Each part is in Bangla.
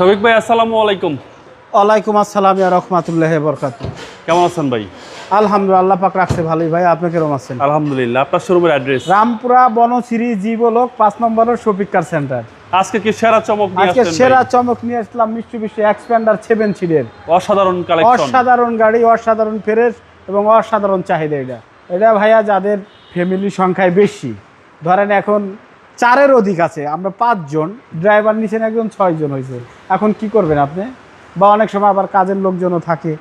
শফিক ভাই আসসালামু আলাইকুম। ওয়ালাইকুম আসসালাম ইয়া রহমাতুল্লাহ বরকাত কেমন আছেন ভাই? আলহামদুলিল্লাহ আল্লাহ পাক রাখছে ভালোই ভাই আপনি কেরম আছেন? আলহামদুলিল্লাহ আপনার শোরুমের অ্যাড্রেস? রামপুরা বনশ্রী জীবলোক পাঁচ নম্বরের শপিক কার সেন্টার। আজকে কি সেরা চমক নিয়ে আজকে সেরা চমক নিয়ে আসলাম মিষ্টি মিষ্টি এক্সপ্যান্ডার সেভেন সিটের অসাধারণ কালেকশন অসাধারণ গাড়ি অসাধারণ ফ্রেশ এবং অসাধারণ চাহিদা এটা। এটা ভাইয়া যাদের ফ্যামিলি সংখ্যায় বেশি। ধরেন এখন চারের অধিক আছে। আমরা পাঁচজন ড্রাইভার নিচেন একজন ছয়জন হয়েছে এখন কি করবেন আপনি? বা অনেক সময় আবার কাজের লোকজনও থাকে।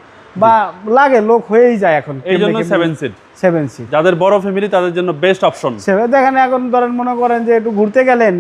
বা লাগে লোক হয়েই যায় এখন এই জন্য সেভেন সিট সেভেন সিট যাদের বড় ফ্যামিলি তাদের জন্য বেস্ট অপশন সেভেন দেখেন এখন ধরেন মনে করেন যে একটু ঘুরতে গেলেন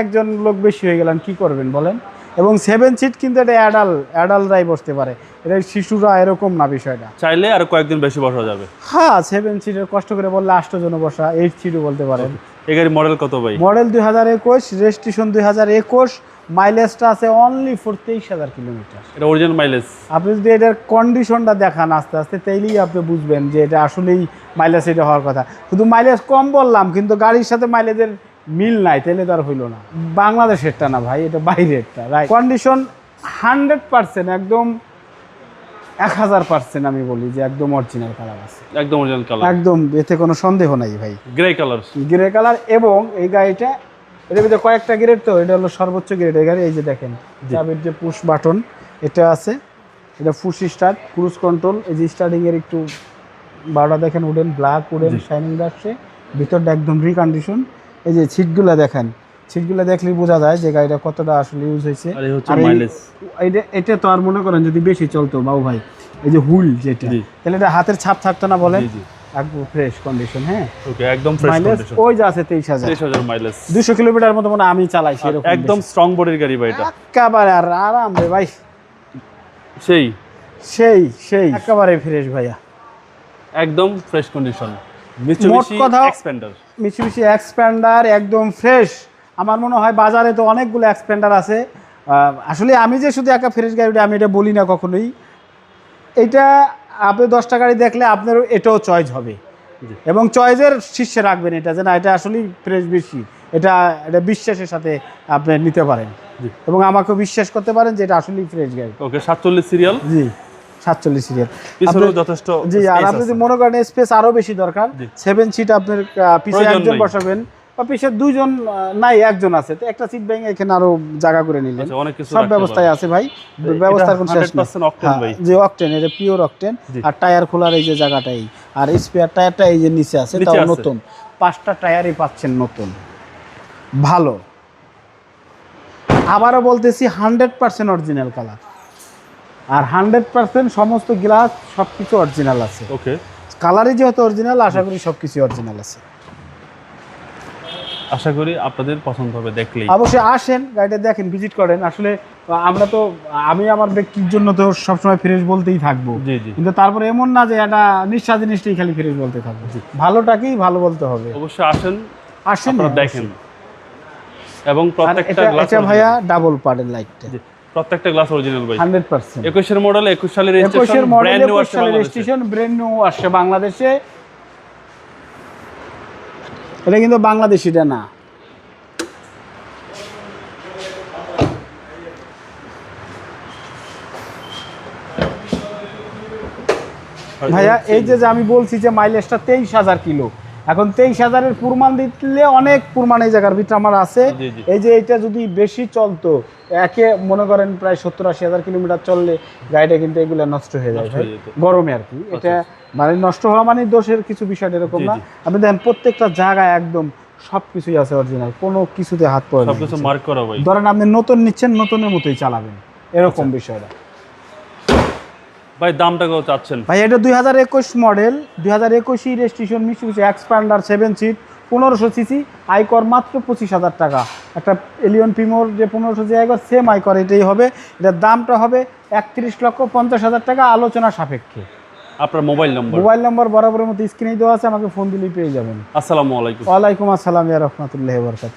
একজন লোক বেশি হয়ে গেলেন কি করবেন বলেন? এবং সেভেন সিট কিন্তু এটা অ্যাডাল অ্যাডালরাই বসতে পারে। এটা শিশুরা এরকম না বিষয়টা। চাইলে আর কয়েকদিন বেশি বসা যাবে। হ্যাঁ সেভেন সিটের কষ্ট করে বললে আষ্টজন বসা এইট সিটও বলতে পারেন। এই গাড়ি মডেল কত ভাই? মডেল দুই হাজার একুশ রেজিস্ট্রেশন দুই হাজার একুশ মাইলেজটা আছে অনলি ফোর তেইশ হাজার কিলোমিটার এটা অরিজিনাল মাইলেজ আপনি যদি এটার কন্ডিশনটা দেখান আস্তে আস্তে তাইলেই আপনি বুঝবেন যে এটা আসলেই মাইলেজ এটা হওয়ার কথা। শুধু মাইলেজ কম বললাম কিন্তু গাড়ির সাথে মাইলেজের মিল নাই তাহলে তো আর হইল না। বাংলাদেশেরটা না ভাই এটা বাইরেরটা রাইট কন্ডিশন হান্ড্রেড পার্সেন্ট একদম এক হাজার পার্সেন্ট আমি বলি যে একদম অরিজিনাল কালার আছে। একদম অরিজিনাল কালার একদম এতে কোনো সন্দেহ নাই ভাই। গ্রে কালার গ্রে কালার এবং এই গাড়িটা এটার ভিতরে কয়েকটা গ্রেড তো এটা হলো সর্বোচ্চ গ্রেড এই গাড়ি এই যে দেখেন চাবির যে পুশ বাটন এটা আছে। এটা ফুস স্টার্ট ক্রুজ কন্ট্রোল এই যে স্টার্টিং এর একটু বারোটা দেখেন উডেন ব্ল্যাক উডেন শাইনিং আসছে। ভিতরটা একদম রিকন্ডিশন এই যে সিটগুলো দেখেন সিটগুলো দেখলে বোঝা যায় যে গাড়িটা কতটা আসলে ইউজ হয়েছে। এটা তো আর মনে করেন যদি বেশি চলতো বাবু ভাই এই যে হুইল যেটা তাহলে এটা হাতের ছাপ থাকতো না বলেন একদম ফ্রেশ কন্ডিশন হ্যাঁ? ওকে একদম ফ্রেশ কন্ডিশন ওই যে আছে তেইশ হাজার। 30000 মাইলেজ দুশো কিলোমিটার মতো মনে আমি চালাই সেরকম একদম স্ট্রং বডির গাড়ি ভাই এটা। একেবারে আর আরাম রে ভাই। সেই। সেই সেই। একেবারে ফ্রেশ ভাইয়া। একদম ফ্রেশ কন্ডিশন মিচুবিশি এক্সপেন্ডার মিছিমিছি এক্সপ্যান্ডার একদম ফ্রেশ আমার মনে হয় বাজারে তো অনেকগুলো এক্সপ্যান্ডার আছে। আসলে আমি যে শুধু একা ফ্রেশ গাড়িটা আমি এটা বলি না কখনোই। এটা আপনি দশটা গাড়ি দেখলে আপনার এটাও চয়েস হবে। এবং চয়েসের শীর্ষে রাখবেন এটা যে না এটা আসলেই ফ্রেশ বেশি। এটা এটা বিশ্বাসের সাথে আপনি নিতে পারেন। এবং আমাকে বিশ্বাস করতে পারেন যে এটা আসলেই ফ্রেশ গাড়ি। ওকে 47 সিরিয়াল জি। সাতচল্লিশ সিরিয়াল। যথেষ্ট জি আর আপনি যদি মনে করেন স্পেস আরও বেশি দরকার সেভেন সিট আপনার আহ, পিছে একজন বসাবেন বা পিছে দুইজন নাই একজন আছে। তো একটা সিট ভেঙে এখানে আরও জায়গা করে নিলেন। আচ্ছা, সব ব্যবস্থায় আছে ভাই। ব্যবস্থার কোনো শেষ নেই। 100% octane হ্যাঁ। যে অকটেন এটা পিওর অকটেন আর টায়ার খোলার এই যে জায়গাটাই আর স্পেয়ার টায়ারটা এই যে নিচে আছে তাও নতুন। পাঁচটা টায়ারই পাচ্ছেন নতুন। ভালো। আবারও বলতেছি হান্ড্রেড পার্সেন্ট অরিজিনাল কালার আর হান্ড্রেড পার্সেন্ট সমস্ত গ্লাস সব কিছু অরিজিনাল আছে। ওকে। কালারই যেহেতু অরিজিনাল আশা করি সব কিছু অরিজিনাল আছে। আশা করি আপনাদের পছন্দ হবে দেখলেই। অবশ্যই আসেন গাড়িটা দেখেন ভিজিট করেন। আসলে আমরা তো আমি আমার ব্যক্তির জন্য তো সবসময় ফ্রেশ বলতেই থাকব। জি জি। কিন্তু তারপরে এমন না যে এটা নিঃশ্বাস জিনিসটাই খালি ফ্রেশ বলতে থাকব। ভালোটাকেই ভালো বলতে হবে। অবশ্যই আসেন আসেন। দেখেন। এবং প্রত্যেকটা গ্লাস এটা ভাইয়া ডাবল পার্টের লাইটটা প্রত্যেকটা গ্লাস অরিজিনাল ভাই। Hundred percent. 21 এর মডেল 21 সালের রেজিস্ট্রেশন মডেল ব্র্যান্ড নিউ আসছে বাংলাদেশে। রেজিস্ট্রেশন ব্র্যান্ড নিউ আসছে বাংলাদেশে। এটা কিন্তু বাংলাদেশিটা না। ভাইয়া এই যে যে আমি বলছি যে মাইলেজটা তেইশ হাজার কিলো। এখন তেইশ হাজারের পুরমান দিলে অনেক পুরমান এই জায়গার ভিতরে আমার আছে। এই যে এটা যদি বেশি চলতো একে মনে করেন প্রায় সত্তর আশি হাজার কিলোমিটার চললে গাড়িটা কিন্তু এগুলো নষ্ট হয়ে যায় ভাই। গরমে আর কি। এটা মানে নষ্ট হওয়া মানে দোষের কিছু বিষয় এরকম না। আপনি দেখেন প্রত্যেকটা জায়গায় একদম সব কিছুই আছে অরিজিনাল কোনো কিছুতে হাত পড়ে ধরেন আপনি নতুন নিচ্ছেন নতুনের মতোই চালাবেন এরকম বিষয়টা। ভাই দামটা কত চাচ্ছেন। ভাই এটা দুই হাজার একুশ মডেল দুই হাজার একুশই রেজিস্ট্রেশন মিশুসি এক্সপান্ডার সেভেন সিট পনেরোশো সিসি আয়কর মাত্র পঁচিশ হাজার টাকা। একটা এলিয়ন প্রিমোর যে পনেরোশো যে আয়কর সেম আয়কর এটাই হবে। এটার দামটা হবে একত্রিশ লক্ষ পঞ্চাশ হাজার টাকা আলোচনা সাপেক্ষে। আপনার মোবাইল নম্বর? মোবাইল নম্বর বরাবরের মতো স্ক্রিনেই দেওয়া আছে আমাকে ফোন দিলেই পেয়ে যাবেন। আসসালামু আলাইকুম। ওয়ালাইকুম আসসালাম ইয়া রহমতুল্লাহ বরকাত